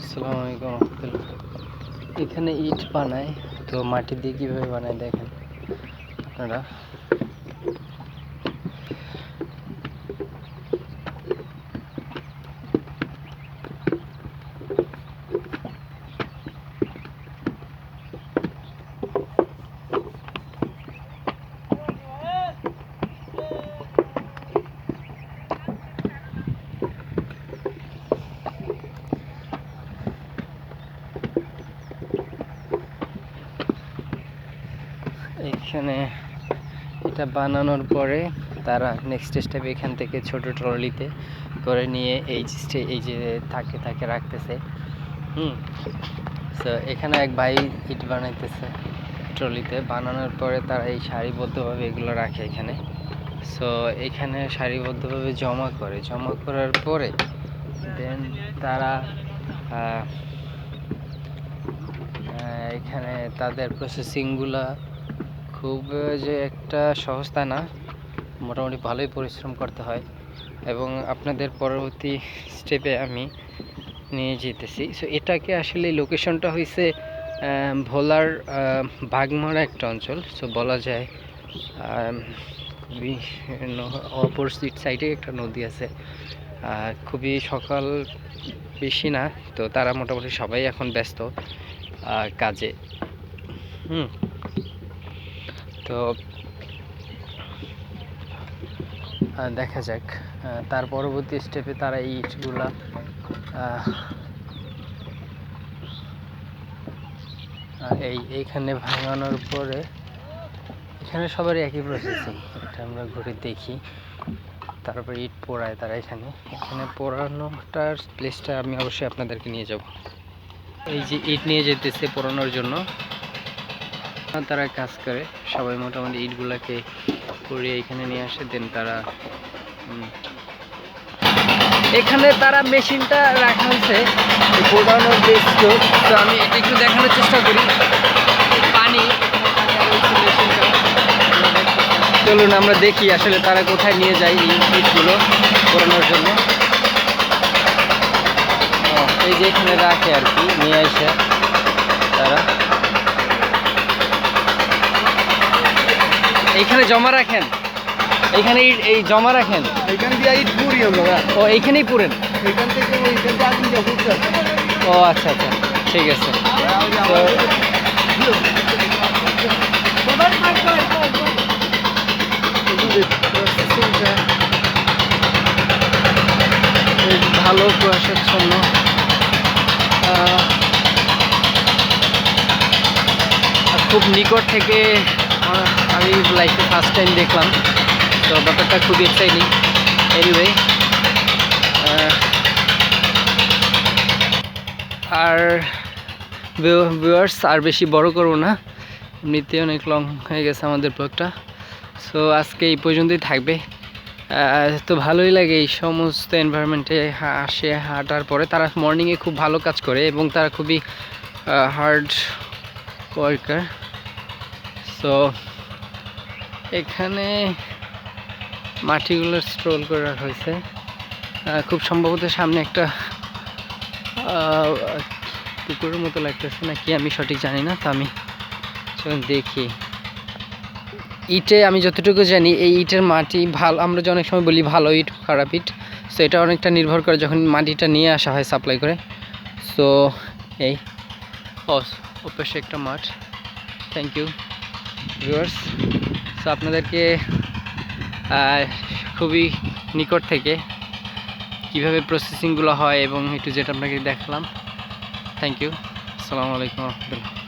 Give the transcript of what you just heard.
আসসালামু আলাইকুম রহমতুল্লাহ। এখানে ইট বানায় তো মাটি দিয়ে কীভাবে বানায় দেখেন আপনারা? এখানে এটা বানানোর পরে তারা নেক্সট স্টেপ এখান থেকে ছোট ট্রলিতে করে নিয়ে এই স্টে- এই যে থাকে থাকে রাখতেছে। হুম। তো এখানে এক ভাই ইট বানাইতেছে ট্রলিতে। বানানোর পরে তারা এই সারিবদ্ধভাবে এগুলো রাখে এখানে। সো এখানে সারিবদ্ধভাবে জমা করে। জমা করার পরে দেন তারা এখানে তাদের প্রসেসিংগুলা খুব যে একটা সহজ তা না, মোটামুটি ভালোই পরিশ্রম করতে হয় এবং আপনাদের পরবর্তী স্টেপে আমি নিয়ে যেতেছি। সো এটাকে আসলে লোকেশনটা হয়েছে ভোলার বাগমারা একটা অঞ্চল। সো বলা যায় খুবই অপোজিট সাইডে একটা নদী আছে। খুবই সকাল বেশি না, তো তারা মোটামুটি সবাই এখন ব্যস্ত কাজে। হুম। তো দেখা যাক। তার পরবর্তী স্টেপে তারা এই ইটগুলা এই, এইখানে ভাঙানোর পরে, এখানে সবারই একই প্রসেসিং এটা আমরা ঘুরে দেখি। তারপরে ইট পোড়ায় তারা এখানে। এখানে পোড়ানোটার প্লেসটা আমি অবশ্যই আপনাদেরকে নিয়ে যাব। এই যে ইট নিয়ে যেতেছে পোড়ানোর জন্য। তারা কাজ করে সবাই মোটামুটি ইটগুলাকে পরিয়ে এখানে নিয়ে আসে দেন তারা এখানে তারা মেশিনটা রাখা হয়েছে। গোডাউনের যে স্টোর তো আমি এটা একটু দেখানোর চেষ্টা করি। পানি চলুন আমরা দেখি আসলে তারা কোথায় নিয়ে যায় এই ইটগুলো পোড়ানোর জন্য। এই যে এখানে রাখে আর কি নিয়ে আসে তারা। এইখানে জমা রাখেন? এইখানে ইট- এই জমা রাখেন? এখান দিয়ে ইট পুরি আমরা। ও এইখানেই পুরেন? এখান থেকে ওইখান থেকে আগুন ফুটছে ও আচ্ছা আচ্ছা ঠিক আছে। ভালো আর খুব নিকট থেকে আমি লাইফে ফার্স্ট টাইম দেখলাম। তো ব্যাপারটা খুবই এক্সাইটিং এনিওয়ে আর ভিউয়ার্স আর বেশি বড় করব না। এমনিতে অনেক লং হয়ে গেছে আমাদের ব্লগটা সো আজকে এই পর্যন্তই থাকবে। তো ভালোই লাগে এই সমস্ত এনভায়রনমেন্টে আসে, হাঁটার পরে। তারা মর্নিংয়ে খুব ভালো কাজ করে এবং তারা খুবই হার্ড ওয়ার্কার সো এখানে মাটিগুলো স্ট্রোল করে রাখা হয়েছে খুব সম্ভবত সামনে একটা পুকুরের মতো লাগতেছে নাকি আমি সঠিক জানি না, তো আমি দেখি। ইটে আমি যতটুকু জানি, এই ইটের মাটি ভালো, আমরা যে অনেক সময় বলি ভালো ইট, খারাপ ইট সো এটা অনেকটা নির্ভর করে যখন মাটিটা নিয়ে আসা হয় সাপ্লাই করে। সো এই ও ওপাশে একটা মাঠ। থ্যাংক ইউ ভিউয়ার্স সো আপনাদেরকে খুবই নিকট থেকে কীভাবে প্রসেসিংগুলো হয় এবং একটু যেটা আপনাকে দেখলাম। থ্যাংক ইউ আসসালামু আলাইকুম রহমতুল্লাহ